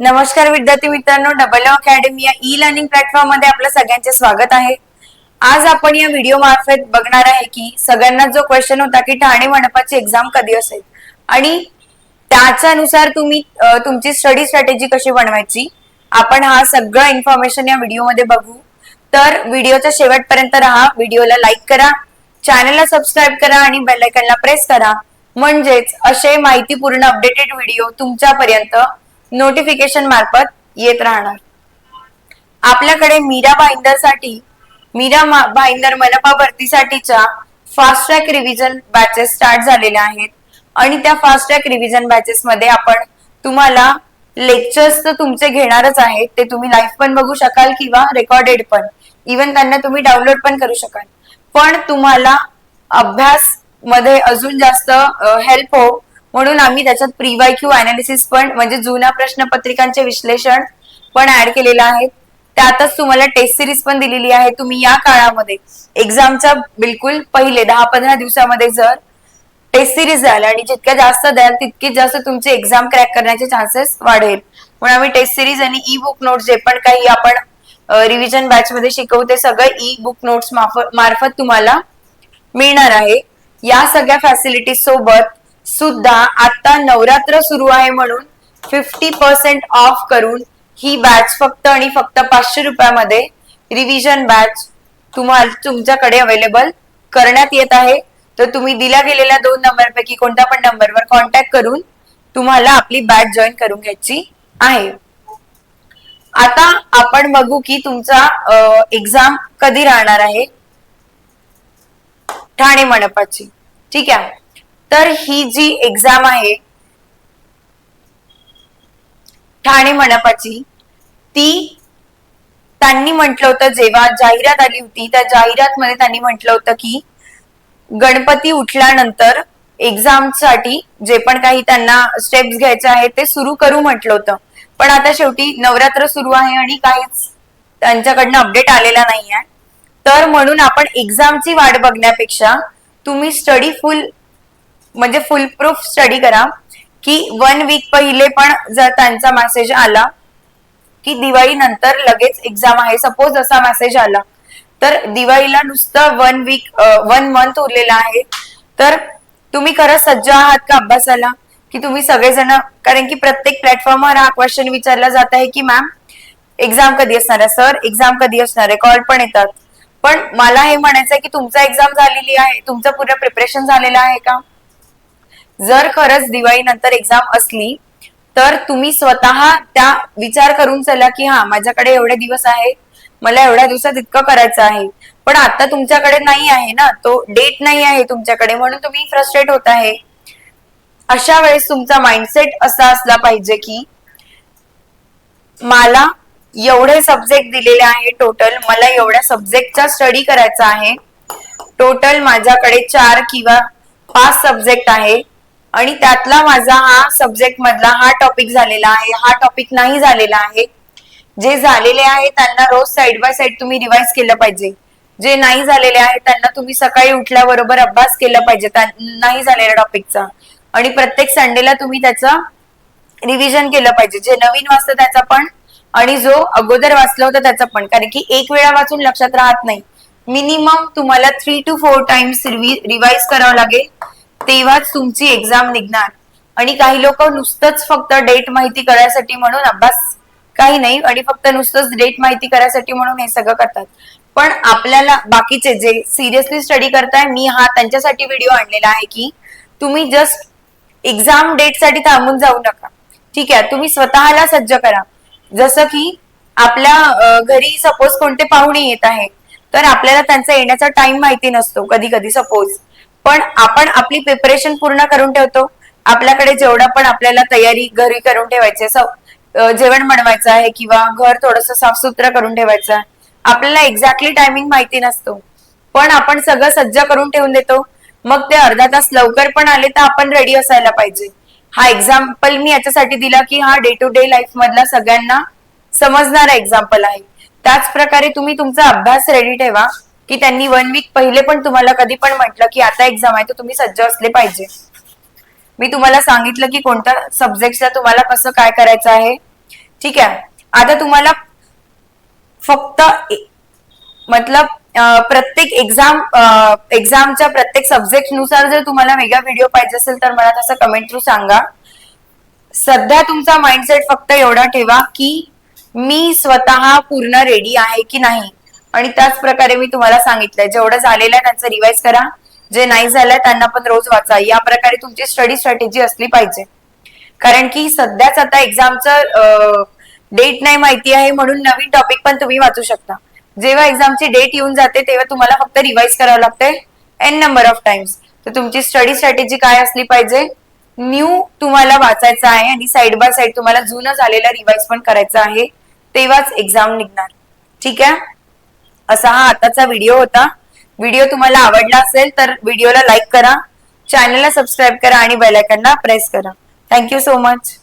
नमस्कार विद्यार्थी मित्रांनो डबल अकॅडमी या ई लर्निंग प्लॅटफॉर्ममध्ये आपलं सगळ्यांचे स्वागत आहे. आज आपण या व्हिडिओ मार्फत बघणार आहे की सगळ्यांना जो क्वेश्चन होता की ठाणे मंडपाची एक्झाम कधी असेल? आणि त्याच्यानुसार तुम्ही तुमची स्टडी स्ट्रॅटेजी कशी बनवायची? आपण हा सगळं इन्फॉर्मेशन या व्हिडिओमध्ये बघू. तर व्हिडिओच्या शेवटपर्यंत राहा व्हिडिओला लाईक करा चॅनलला सबस्क्राईब करा आणि बेल प्रेस करा. म्हणजेच असे माहितीपूर्ण अपडेटेड व्हिडिओ तुमच्यापर्यंत नोटिफिकेशन मार्फत येत राहणार. आपल्याकडे मीरा भाईंदरसाठी मीरा बाइंडर मनपा भरतीसाठीच्या fast track revision batches start झालेल्या आहेत. आणि त्या फास्ट ट्रॅक रिव्हिजन बॅचेस मध्ये आपण तुम्हाला लेक्चर्स तर तुमचे घेणारच आहेत. ते तुम्ही लाईव्ह पण बघू शकाल किंवा रेकॉर्डेड पण. इवन त्यांना तुम्ही डाउनलोड पण करू शकाल. पण तुम्हाला अभ्यास मध्ये अजून जास्त हेल्प हो म्हणून आम्ही त्याच्यात प्रीवाय क्यू अनालिसिस पण म्हणजे जुन्या प्रश्नपत्रिकांचे विश्लेषण पण ऍड केलेलं आहे. त्यातच तुम्हाला टेस्ट सिरीज पण दिलेली आहे. तुम्ही या काळामध्ये एक्झामच्या बिलकुल पहिले दहा पंधरा दिवसामध्ये जर टेस्ट सिरीज द्याल आणि जितक्या जास्त द्याल तितकी जास्त तुमचे एक्झाम क्रॅक करण्याचे चान्सेस वाढेल. म्हणून आम्ही टेस्ट सिरीज आणि ई बुक नोट्स जे पण काही आपण रिव्हिजन बॅच मध्ये शिकवू ते सगळं ई बुक नोट्स मार्फत तुम्हाला मिळणार आहे. या सगळ्या फॅसिलिटीज सोबत सुद्धा आता नवरात्र सुरू आहे म्हणून फिफ्टी पर्सेंट ऑफ करून ही बॅच फक्त आणि फक्त पाचशे रुपयामध्ये रिव्हिजन बॅच तुम्हाला तुमच्याकडे अवेलेबल करण्यात येत आहे. तर तुम्ही दिल्या गेलेल्या दोन नंबरपैकी कोणत्या पण नंबरवर कॉन्टॅक्ट करून तुम्हाला आपली बॅच जॉईन करून घ्यायची आहे. आता आपण बघू की तुमचा एक्झाम कधी राहणार आहे? ठाणे मंडपाची ठीक आहे? तर ही जी एक्झाम आहे ठाणे मनपाची ती त्यांनी म्हटलं होतं जेव्हा जाहिरात आली होती त्या जाहिरात मध्ये त्यांनी म्हटलं होतं की गणपती उठल्यानंतर एक्झामसाठी जे पण काही त्यांना स्टेप्स घ्यायचे आहेत ते सुरू करू म्हटलं होतं. पण आता शेवटी नवरात्र सुरू आहे आणि काहीच त्यांच्याकडनं अपडेट आलेला नाही आहे तर म्हणून आपण एक्झामची वाट बघण्यापेक्षा तुम्ही स्टडी फुल म्हणजे फुल प्रूफ स्टडी करा की वन वीक पहिले पण जर त्यांचा मेसेज आला की दिवाळी नंतर लगेच एक्झाम आहे. सपोज असा मेसेज आला तर दिवाळीला नुसतं वन वीक वन मंथ उरलेला आहे. तर तुम्ही खरंच सज्ज आहात का अभ्यासाला? की तुम्ही सगळेजण कारण की प्रत्येक प्लॅटफॉर्मवर हा क्वेश्चन विचारला जात आहे की मॅम एक्झाम कधी असणार आहे? सर एक्झाम कधी असणार आहे? कॉल पण येतात. पण मला हे म्हणायचं आहे की तुमचा एक्झाम झालेली आहे. तुमचं पूर्ण प्रिपरेशन झालेलं आहे का? जर खरंच दिवाळी नंतर एक्झाम असली तर तुम्ही स्वतः त्या विचार करून चला की हा माझ्याकडे एवढे दिवस आहे मला एवढ्या दिवसात इतकं करायचं आहे. पण आता तुमच्याकडे नाही आहे ना तो डेट नाही आहे तुमच्याकडे म्हणून तुम्ही फ्रस्ट्रेट होत आहे. अशा वेळेस तुमचा माइंडसेट असा असला पाहिजे की मला एवढे सब्जेक्ट दिलेले आहे टोटल मला एवढ्या सब्जेक्टचा स्टडी करायचा आहे. टोटल माझ्याकडे चार किंवा पाच सब्जेक्ट आहे. आणि त्यातला माझा हा सब्जेक्ट मधला हा टॉपिक झालेला आहे हा टॉपिक नाही झालेला आहे. जे झालेले आहे त्यांना रोज साइड बाय साइड तुम्ही रिवाइज केलं पाहिजे. जे नाही झालेले आहे त्यांना तुम्ही सकाळी उठल्याबरोबर अभ्यास केला पाहिजे नाही झालेल्या टॉपिकचा आणि प्रत्येक संडेला तुम्ही त्याचा रिव्हिजन केलं पाहिजे. जे नवीन वाचतं त्याचा पण आणि जो अगोदर वाचलं होता त्याचा पण. कारण की एक वेळा वाचून लक्षात राहत नाही. मिनिमम तुम्हाला three two four times revise करावं लागेल. तेव्हाच तुमची एक्झाम निघणार. आणि काही लोक नुसतंच फक्त डेट माहिती करायसाठी म्हणून अभ्यास काही नाही आणि फक्त नुसतंच डेट माहिती करायसाठी म्हणून हे सगळं करतात. पण आपल्याला बाकीचे जे सिरियसली स्टडी करताय मी हा त्यांच्यासाठी व्हिडिओ आणलेला आहे की तुम्ही जस्ट एक्झाम डेटसाठी थांबून जाऊ नका. ठीक आहे तुम्ही स्वतःला सज्ज करा. जसं की आपल्या घरी सपोज कोणते पाहुणे येत आहे तर आपल्याला त्यांचा येण्याचा टाइम माहिती नसतो कधी कधी सपोज पण आपण आपली प्रिपरेशन पूर्ण करून ठेवतो. आपल्याकडे जेवढं पण आपल्याला तयारी घरी करून ठेवायची जेवण बनवायचं आहे किंवा घर थोडस साफसुथरं करून ठेवायचं आहे. आपल्याला एक्झॅक्टली टायमिंग माहिती नसतो. पण आपण सगळं सज्ज करून ठेवून देतो. मग ते अर्धा तास लवकर पण आले तर आपण रेडी असायला पाहिजे. हा एक्झाम्पल मी याच्यासाठी दिला की हा डे टू डे लाईफ मधला सगळ्यांना समजणारा एक्झाम्पल आहे. त्याच प्रकारे तुम्ही तुमचा अभ्यास रेडी ठेवा. की त्यांनी वन वीक पहिले पण तुम्हाला कधी पण म्हटलं की आता एक्झाम आहे तर तुम्ही सज्ज असले पाहिजे. मी तुम्हाला सांगितलं की कोणत्या सब्जेक्टला तुम्हाला कसं काय करायचं आहे. ठीक आहे? आता तुम्हाला फक्त मतलब प्रत्येक एक्झाम एक्झामच्या प्रत्येक सब्जेक्टनुसार जर तुम्हाला वेगळा व्हिडिओ पाहिजे असेल तर मला तसं कमेंट थ्रू सांगा. सध्या तुमचा माइंडसेट फक्त एवढा ठेवा की मी स्वतः पूर्ण रेडी आहे की नाही. आणि त्याच प्रकारे मी तुम्हाला सांगितलंय जेवढं झालेलं आहे त्यांचं रिवाईज करा. जे नाही झालंय त्यांना पण रोज वाचा. या प्रकारे तुमची स्टडी स्ट्रॅटेजी असली पाहिजे. कारण की सध्याच आता एक्झामचं डेट नाही माहिती आहे म्हणून नवीन टॉपिक पण तुम्ही वाचू शकता. जेव्हा एक्झामची डेट येऊन जाते तेव्हा तुम्हाला फक्त रिवाईज करावं लागते एन नंबर ऑफ टाइम्स तर तुमची स्टडी स्ट्रॅटेजी काय असली पाहिजे? न्यू तुम्हाला वाचायचं आहे आणि साइड बाय साईड तुम्हाला जुनं झालेलं रिवाईज पण करायचं आहे. तेव्हाच एक्झाम निघणार. ठीक आहे? असा हा आताचा व्हिडिओ होता. व्हिडिओ तुम्हाला आवडला असेल तर व्हिडिओला लाईक करा. चॅनलला सबस्क्राईब करा आणि बेल प्रेस करा. Thank you so much